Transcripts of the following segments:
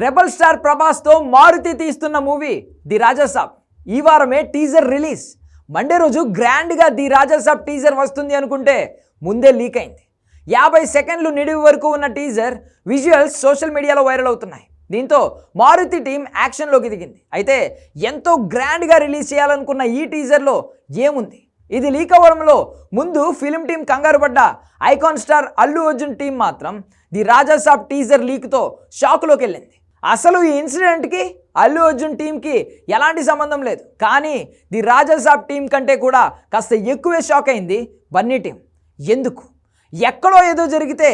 Rebel star ప్రభాస్తో Maruti తీస్తున్న movie the Raja Saab. ఈ వారమే టీజర్ రిలీజ్. మండే రోజు గ్రాండ్గా ది రాజాసాబ్ టీజర్ వస్తుంది అనుకుంటే ముందే లీక్ అయింది. యాభై సెకండ్లు నిడివి వరకు ఉన్న టీజర్ విజువల్స్ సోషల్ మీడియాలో వైరల్ అవుతున్నాయి. దీంతో మారుతి టీం యాక్షన్లోకి దిగింది. అయితే ఎంతో గ్రాండ్గా రిలీజ్ చేయాలనుకున్న ఈ టీజర్లో ఏముంది? ఇది లీక్ అవ్వడంలో ముందు ఫిలిం టీం కంగారు పడ్డ icon star Allu Arjun team మాత్రం ది రాజాసాబ్ టీజర్ లీక్తో షాక్లోకి వెళ్ళింది. అసలు ఈ ఇన్సిడెంట్కి అల్లు అర్జున్ టీంకి ఎలాంటి సంబంధం లేదు. కానీ ది రాజాసాబ్ టీం కంటే కూడా కాస్త ఎక్కువే షాక్ అయింది బన్నీ టీం ఎందుకు? ఎక్కడో ఏదో జరిగితే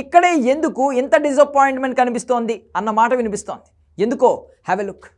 ఇక్కడే ఎందుకు ఇంత డిసప్పాయింట్మెంట్ కనిపిస్తోంది అన్న మాట వినిపిస్తోంది. ఎందుకో? Have a look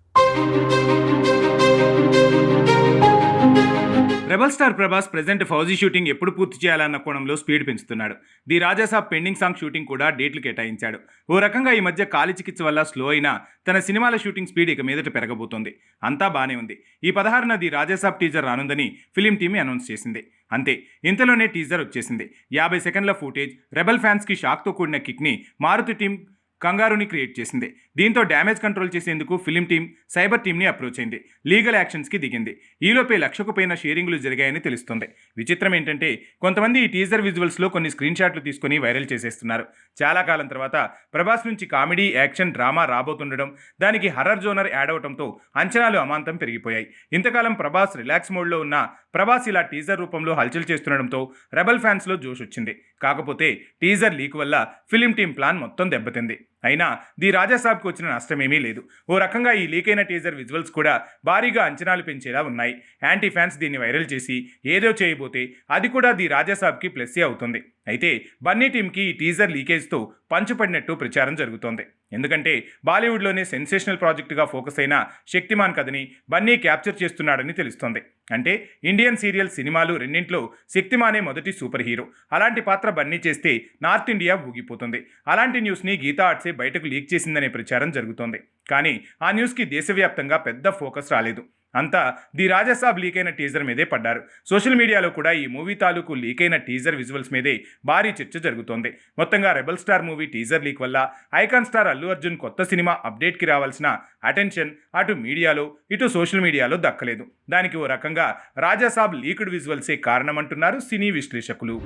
rebel star Prabhas present Fauji shooting ఎప్పుడు పూర్తి చేయాలన్న కోణంలో స్పీడ్ పెంచుతున్నాడు. The Rajasaab pending song shooting కూడా డేట్లు కేటాయించాడు. ఓ రకంగా ఈ మధ్య కాలి చికిత్స వల్ల స్లో అయినా తన సినిమాల షూటింగ్ స్పీడ్ ఇక మీదట పెరగబోతోంది. అంతా బానే ఉంది. ఈ పదహారున ది రాజాసాబ్ టీజర్ రానుందని ఫిలిం టీమ్ అనౌన్స్ చేసింది. అంతే ఇంతలోనే టీజర్ వచ్చేసింది. యాభై సెకండ్ల ఫుటేజ్ రెబల్ ఫ్యాన్స్కి షాక్తో కూడిన కిక్ని మారుతి టీం కంగారుని క్రియేట్ చేసింది. దీంతో డ్యామేజ్ కంట్రోల్ చేసేందుకు ఫిలిం టీం సైబర్ టీంని అప్రోచ్ అయింది. లీగల్ యాక్షన్స్కి దిగింది. ఈలోపే లక్షకు పైన షేరింగ్లు జరిగాయని తెలుస్తుంది. విచిత్రం ఏంటంటే కొంతమంది ఈ టీజర్ విజువల్స్లో కొన్ని స్క్రీన్ షాట్లు తీసుకొని వైరల్ చేసేస్తున్నారు. చాలా కాలం తర్వాత ప్రభాస్ నుంచి కామెడీ యాక్షన్ డ్రామా రాబోతుండడం దానికి హర్రర్ జోనర్ యాడ్ అవడంతో అంచనాలు అమాంతం పెరిగిపోయాయి. ఇంతకాలం ప్రభాస్ రిలాక్స్ మోడ్లో ఉన్న ప్రభాస్ ఇలా టీజర్ రూపంలో హల్చల్ చేస్తుండడంతో రెబల్ ఫ్యాన్స్లో జోష్ వచ్చింది. కాకపోతే టీజర్ లీక్ వల్ల ఫిలిం టీం ప్లాన్ మొత్తం దెబ్బతింది. అయినా ది రాజాసాబ్కి వచ్చిన నష్టమేమీ లేదు. ఓ రకంగా ఈ లీక్ అయిన టీజర్ విజువల్స్ కూడా భారీగా అంచనాలు పెంచేలా ఉన్నాయి. యాంటీ ఫ్యాన్స్ దీన్ని వైరల్ చేసి ఏదో చేయబోతే అది కూడా ది రాజాసాబ్కి ప్లస్సే అవుతుంది. అయితే బన్నీ టీంకి ఈ టీజర్ లీకేజ్తో పంచుపడినట్టు ప్రచారం జరుగుతోంది. ఎందుకంటే బాలీవుడ్లోనే సెన్సేషనల్ ప్రాజెక్టుగా ఫోకస్ అయిన శక్తిమాన్ కథని బన్నీ క్యాప్చర్ చేస్తున్నాడని తెలుస్తోంది. అంటే ఇండియన్ సీరియల్ సినిమాలు రెండింట్లో శక్తిమానే మొదటి సూపర్ హీరో. అలాంటి పాత్ర బన్నీ చేస్తే నార్త్ ఇండియా ఊగిపోతుంది. అలాంటి న్యూస్ని గీతా ఆర్ట్సే బయటకు లీక్ చేసిందనే ప్రచారం జరుగుతోంది. కానీ ఆ న్యూస్కి దేశవ్యాప్తంగా పెద్ద ఫోకస్ రాలేదు. అంతా ది రాజాసాబ్ లీక్ అయిన టీజర్ మీదే పడ్డారు. సోషల్ మీడియాలో కూడా ఈ మూవీ తాలూకు లీక్ అయిన టీజర్ విజువల్స్ మీదే భారీ చర్చ జరుగుతోంది. మొత్తంగా rebel star movie teaser leak వల్ల ఐకాన్ స్టార్ అల్లు అర్జున్ కొత్త సినిమా అప్డేట్కి రావాల్సిన అటెన్షన్ అటు మీడియాలో ఇటు సోషల్ మీడియాలో దక్కలేదు. దానికి ఓ రకంగా రాజాసాబ్ లీక్డ్ విజువల్సే కారణమంటున్నారు సినీ విశ్లేషకులు.